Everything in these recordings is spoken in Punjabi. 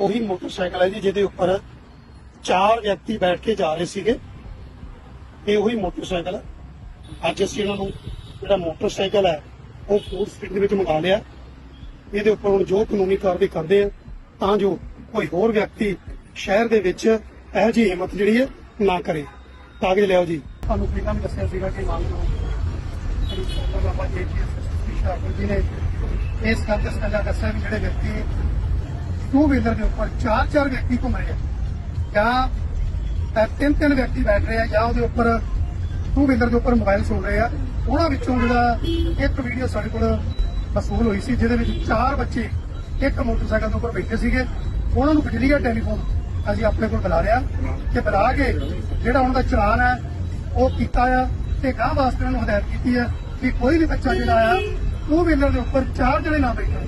ਉਹੀ ਮੋਟਰਸਾਈਕਲ ਹੈ ਜੀ, ਜਿਹਦੇ ਉੱਪਰ ਚਾਰ ਵਿਅਕਤੀ ਬੈਠ ਕੇ ਜਾ ਰਹੇ ਸੀਗੇ। ਇਹ ਉਹੀ ਮੋਟਰਸਾਈਕਲ ਹੈ। ਅੱਜ ਅਸੀਂ ਇਹਨਾਂ ਨੂੰ ਜਿਹੜਾ ਮੋਟਰਸਾਈਕਲ ਹੈ, ਉਹ ਫੋਰ ਸਪੀਡ ਦੇ ਵਿੱਚ ਮੰਗਾ ਲਿਆ। ਇਹਦੇ ਉੱਪਰ ਹੁਣ ਜੋ ਕਾਨੂੰਨੀ ਕਾਰਵਾਈ ਕਰਦੇ ਆ, ਤਾਂ ਜੋ ਕੋਈ ਹੋਰ ਵਿਅਕਤੀ ਸ਼ਹਿਰ ਦੇ ਵਿੱਚ ਇਹੋ ਜਿਹੀ ਹਿੰਮਤ ਜਿਹੜੀ ਹੈ ਨਾ ਕਰੇ। ਕਾਗਜ਼ ਲਿਆਓ ਜੀ। ਤੁਹਾਨੂੰ ਪਹਿਲਾਂ ਵੀ ਦੱਸਿਆ ਸੀਗਾ ਕਿ ਮੰਨ ਲਓ ਜਿਹੜੀ ਬਾਬਾ ਜੀ ਜੀ ਨੇ ਇਸ ਗੱਲ ਤੇ ਦੱਸਿਆ ਵੀ ਜਿਹੜੇ ਵਿਅਕਤੀ ਟੂ ਵੀਲਰ ਦੇ ਉੱਪਰ ਚਾਰ ਚਾਰ ਵਿਅਕਤੀ ਘੁੰਮ ਰਹੇ ਆ। ਜਾਂ ਅ, ਤਿੰਨ ਤਿੰਨ ਵਿਅਕਤੀ ਬੈਠ ਰਹੇ ਆ ਜਾਂ ਉਹਦੇ ਉੱਪਰ ਟੂ ਵੀਲਰ ਦੇ ਉੱਪਰ ਮੋਬਾਈਲ ਸੁਣ ਰਹੇ ਆ। ਉਹਨਾਂ ਵਿੱਚੋਂ ਜਿਹੜਾ ਇੱਕ ਵੀਡੀਓ ਸਾਡੇ ਕੋਲ ਮਸੂਲ ਹੋਈ ਸੀ ਜਿਹਦੇ ਵਿੱਚ ਚਾਰ ਬੱਚੇ ਇੱਕ ਮੋਟਰਸਾਈਕਲ ਦੇ ਉੱਪਰ ਬੈਠੇ ਸੀਗੇ। ਉਹਨਾਂ ਨੂੰ ਬਿਜਲੀ ਦਾ ਟੈਲੀਫੋਨ। ਅਸੀਂ ਆਪਣੇ ਕੋਲ ਬੁਲਾ ਲਿਆ ਤੇ ਬੁਲਾ ਕੇ ਜਿਹੜਾ ਉਹਨਾਂ ਦਾ ਚਲਾਨ ਹੈ ਉਹ ਕੀਤਾ ਆ ਤੇ ਗਾਂ ਵਾਸਤੇ ਉਹਨਾਂ ਨੂੰ ਹਦਾਇਤ ਕੀਤੀ ਹੈ ਕਿ ਕੋਈ ਵੀ ਬੱਚਾ ਜਿਹੜਾ ਆ ਟੂ ਵੀਲਰ ਦੇ ਉੱਪਰ ਚਾਰ ਜਣੇ ਨਾ ਬੈਠਣ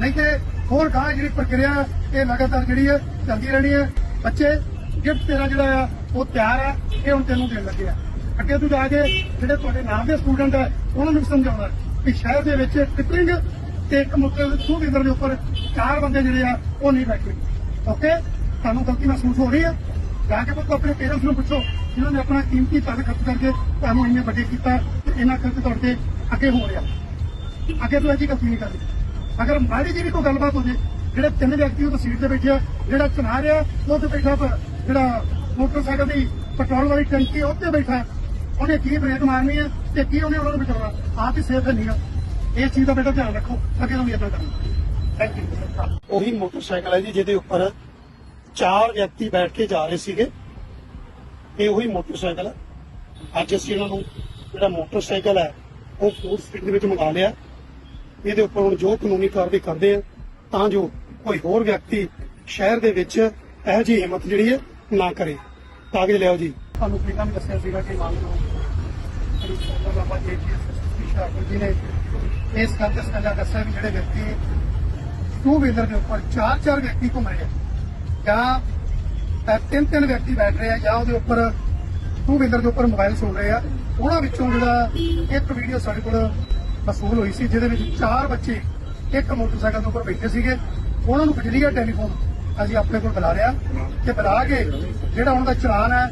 ਨਹੀਂ ਤੇ ਹੋਰ ਗਾਂ ਜਿਹੜੀ ਪ੍ਰਕਿਰਿਆ ਇਹ ਲਗਾਤਾਰ ਜਿਹੜੀ ਹੈ, ਚੱਲਦੀ ਰਹਿਣੀ ਹੈ। ਬੱਚੇ ਗਿਫਟ ਤੇਰਾ ਜਿਹੜਾ ਆ, ਉਹ ਤਿਆਰ ਹੈ, ਇਹ ਹੁਣ ਤੈਨੂੰ ਦੇਣ ਲੱਗੇ ਆ। ਅੱਗੇ ਤੂੰ ਜਾ ਕੇ ਜਿਹੜੇ ਤੁਹਾਡੇ ਨਾਲ ਦੇ ਸਟੂਡੈਂਟ ਹੈ, ਉਹਨਾਂ ਨੂੰ ਵੀ ਸਮਝਾਉਣਾ ਕਿ ਸ਼ਹਿਰ ਦੇ ਵਿੱਚ ਟਿਪਰਿੰਗ ਤੇ ਇੱਕ ਮੁੱਕੇ ਟੂ ਵੀਲਰ ਦੇ ਉੱਪਰ ਚਾਰ ਬੰਦੇ ਜਿਹੜੇ ਆ, ਉਹ ਨਹੀਂ ਬੈਠੇ। ਓਕੇ ਤੁਹਾਨੂੰ ਗਲਤੀ ਮਹਿਸੂਸ ਹੋ ਰਹੀ ਹੈ। ਜਾ ਕੇ ਪੁੱਤ ਆਪਣੇ ਪੇਰੈਂਟਸ ਨੂੰ ਪੁੱਛੋ, ਜਿਨ੍ਹਾਂ ਨੇ ਆਪਣਾ ਕੀਮਤੀ ਪੈਸੇ ਖਰਚ ਕਰਕੇ ਤੁਹਾਨੂੰ ਇੰਨੇ ਵੱਡੇ ਕੀਤਾ, ਤੇ ਇਹਨਾਂ ਖਰਚ ਤੁਹਾਡੇ ਤੇ ਅੱਗੇ ਹੋ ਰਿਹਾ। ਅੱਗੇ ਤੋਂ ਇਹ ਗਲਤੀ ਨਹੀਂ ਕਰਨੀ। ਅਗਰ ਮਾੜੀ ਜਿਹੀ ਵੀ ਕੋਈ ਗੱਲਬਾਤ ਹੋ ਜੇ, ਜਿਹੜੇ ਤਿੰਨ ਵਿਅਕਤੀ ਉਹ ਸੀਟ ਤੇ ਬੈਠੇ ਆ, ਜਿਹੜਾ ਚਲਾ ਰਿਹਾ, ਉਹ ਤੇ ਬੈਠਾ ਜਿਹੜਾ ਮੋਟਰਸਾਈਕਲ ਦੀ ਪੈਟਰੋਲ ਵਾਲੀ ਟੈਂਕੀ ਉਹ ਬੈਠਾ। ਉਹਨੇ ਕੀ ਬ੍ਰੇਕ ਮਾਰਨੀ ਹੈ ਤੇ ਕੀ ਉਹਨੇ ਉਹਨਾਂ ਨੂੰ ਬਚਾਉਣਾ? ਆਪ ਹੀ ਸੇਫ ਨਹੀਂ ਆ। ਇਸ ਚੀਜ਼ ਦਾ ਬੇਟਾ ਧਿਆਨ ਰੱਖੋ, ਅੱਗੇ ਤੋਂ ਵੀ ਇਦਾਂ ਕਰਨਾ। ਥੈਂਕ ਯੂ ਉਹੀ ਮੋਟਰਸਾਈਕਲ ਹੈ ਜੀ, ਜਿਹਦੇ ਉੱਪਰ ਚਾਰ ਵਿਅਕਤੀ ਬੈਠ ਕੇ ਜਾ ਰਹੇ ਸੀਗੇ। ਇਹ ਉਹੀ ਮੋਟਰਸਾਈਕਲ ਅੱਜ ਅਸੀਂ ਇਹਨਾਂ ਨੂੰ ਜਿਹੜਾ ਮੋਟਰਸਾਈਕਲ ਹੈ, ਉਹ ਫੋਰ ਸਪੀਡ ਦੇ ਵਿੱਚ ਮੰਗਾ ਲਿਆ। ਇਹਦੇ ਉੱਪਰ ਹੁਣ ਜੋ ਕਾਨੂੰਨੀ ਕਾਰਵਾਈ ਕਰਦੇ ਆ, ਤਾਂ ਜੋ ਕੋਈ ਹੋਰ ਵਿਅਕਤੀ ਸ਼ਹਿਰ ਦੇ ਵਿੱਚ ਇਹ ਜਿਹੀ ਹਿੰਮਤ ਜਿਹੜੀ ਹੈ ਨਾ ਕਰੇ। ਕਾਗਜ਼ ਲਿਆਓ ਜੀ। ਤੁਹਾਨੂੰ ਪਹਿਲਾਂ ਵੀ ਦੱਸਿਆ ਸੀਗਾ ਕਿ ਮੰਨ ਲਓ ਬਾਬਾ ਜੀ ਜੀ ਨੇ ਇਸ ਗੱਲ ਤੇ ਸੱਜਾ ਦੱਸਿਆ ਵੀ ਜਿਹੜੇ ਵਿਅਕਤੀ ਟੂ ਵੀਲਰ ਦੇ ਉੱਪਰ ਚਾਰ ਚਾਰ ਵਿਅਕਤੀ ਘੁੰਮ ਰਹੇ ਆ, ਜਾਂ ਤਿੰਨ ਤਿੰਨ ਵਿਅਕਤੀ ਬੈਠ ਰਹੇ ਆ, ਜਾਂ ਉਹਦੇ ਉੱਪਰ ਟੂ ਵੀਲਰ ਦੇ ਉੱਪਰ ਮੋਬਾਈਲ ਸੁਣ ਰਹੇ ਆ, ਉਹਨਾਂ ਵਿੱਚੋਂ ਜਿਹੜਾ ਇੱਕ ਵੀਡੀਓ ਸਾਡੇ ਕੋਲ ਵਸੂਲ ਹੋਈ ਸੀ, ਜਿਹਦੇ ਵਿੱਚ ਚਾਰ ਬੱਚੇ ਇੱਕ ਮੋਟਰਸਾਈਕਲ ਦੇ ਉੱਪਰ ਬੈਠੇ ਸੀਗੇ। ਉਹਨਾਂ ਨੂੰ ਬਿਜਲੀ ਟੈਲੀਫੋਨ, ਅਸੀਂ ਆਪਣੇ ਕੋਲ ਬੁਲਾ ਲਿਆ ਤੇ ਬੁਲਾ ਕੇ ਜਿਹੜਾ ਉਹਨਾਂ ਦਾ ਚਲਾਨ ਹੈ,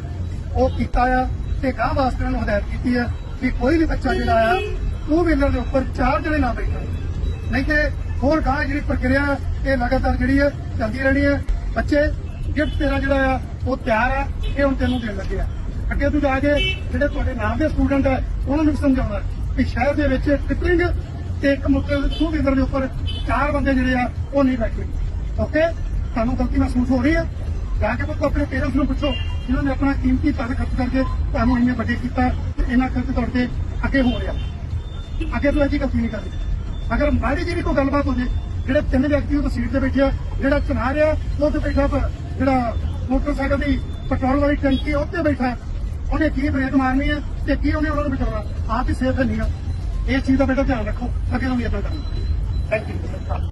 ਉਹ ਕੀਤਾ ਆ ਤੇ ਗਾਂ ਵਾਸਤੇ ਉਹਨਾਂ ਨੂੰ ਹਦਾਇਤ ਕੀਤੀ ਹੈ ਕਿ ਕੋਈ ਵੀ ਬੱਚਾ ਜਿਹੜਾ ਆ ਟੂ ਵੀਲਰ ਦੇ ਉੱਪਰ ਚਾਰ ਜਣੇ ਨਾ ਬੈਠਣ। ਨਹੀਂ ਤੇ ਹੋਰ ਗਾਂ ਜਿਹੜੀ ਪ੍ਰਕਿਰਿਆ ਇਹ ਲਗਾਤਾਰ ਜਿਹੜੀ ਹੈ ਚੱਲਦੀ ਰਹਿਣੀ ਹੈ ਬੱਚੇ ਗਿਫਟ ਤੇਰਾ ਜਿਹੜਾ ਆ, ਉਹ ਤਿਆਰ ਹੈ ਇਹ ਹੁਣ ਤੈਨੂੰ ਦੇਣ ਲੱਗੇ ਆ। ਅੱਗੇ ਤੂੰ ਜਾ ਕੇ ਜਿਹੜੇ ਤੁਹਾਡੇ ਨਾਮ ਦੇ ਸਟੂਡੈਂਟ ਹੈ ਉਹਨਾਂ ਨੂੰ ਵੀ ਸਮਝਾਉਣਾ। ਕਿ ਸ਼ਹਿਰ ਦੇ ਵਿੱਚ ਟਿਪਰਿੰਗ ਤੇ ਇੱਕ ਮੁੱਕੇ ਟੂ ਵੀਲਰ ਦੇ ਉੱਪਰ ਚਾਰ ਬੰਦੇ ਜਿਹੜੇ ਆ, ਉਹ ਨਹੀਂ ਬੈਠੇ। ਓਕੇ ਤੁਹਾਨੂੰ ਗਲਤੀ ਮਹਿਸੂਸ ਹੋ ਰਹੀ ਹੈ ਜਾ ਕੇ ਪੁੱਤ ਆਪਣੇ ਪੇਰੈਂਟਸ ਨੂੰ ਪੁੱਛੋ, ਜਿਨ੍ਹਾਂ ਨੇ ਆਪਣਾ ਕੀਮਤੀ ਪੈਸੇ ਖਰਚ ਕਰਕੇ ਤੁਹਾਨੂੰ ਇੰਨੇ ਵੱਡੇ ਕੀਤਾ ਤੇ ਇਹਨਾਂ ਖਰਚ ਤੁਹਾਡੇ ਤੇ ਅੱਗੇ ਹੋ ਰਿਹਾ। ਅੱਗੇ ਤੋਂ ਇਹ ਜੀ ਗਲਤੀ ਨਹੀਂ ਕਰਨੀ। ਅਗਰ ਮਾੜੀ ਜਿਹੀ ਵੀ ਕੋਈ ਗੱਲਬਾਤ ਹੋ ਜੇ, ਜਿਹੜੇ ਤਿੰਨ ਵਿਅਕਤੀ ਉਹ ਸੀਟ ਤੇ ਬੈਠੇ ਆ, ਜਿਹੜਾ ਚਨਾ ਰਿਹਾ, ਉਹ ਤੇ ਬੈਠਾ ਜਿਹੜਾ ਮੋਟਰਸਾਈਕਲ ਦੀ ਪੈਟਰੋਲ ਵਾਲੀ ਟੈਂਕੀ ਉਹ ਬੈਠਾ। ਉਹਨੇ ਕੀ ਬ੍ਰੇਕ ਮਾਰਨੀ ਹੈ ਤੇ ਕੀ ਉਹਨੇ ਉਹਨਾਂ ਨੂੰ ਬਚਾਉਣਾ? ਆਪ ਹੀ ਸੇਫ ਨਹੀਂ ਆ। ਇਸ ਚੀਜ਼ ਦਾ ਬੇਟਾ ਧਿਆਨ ਰੱਖੋ, ਅੱਗੇ ਤੋਂ ਵੀ ਇਦਾਂ ਕਰਨਾ। Thank you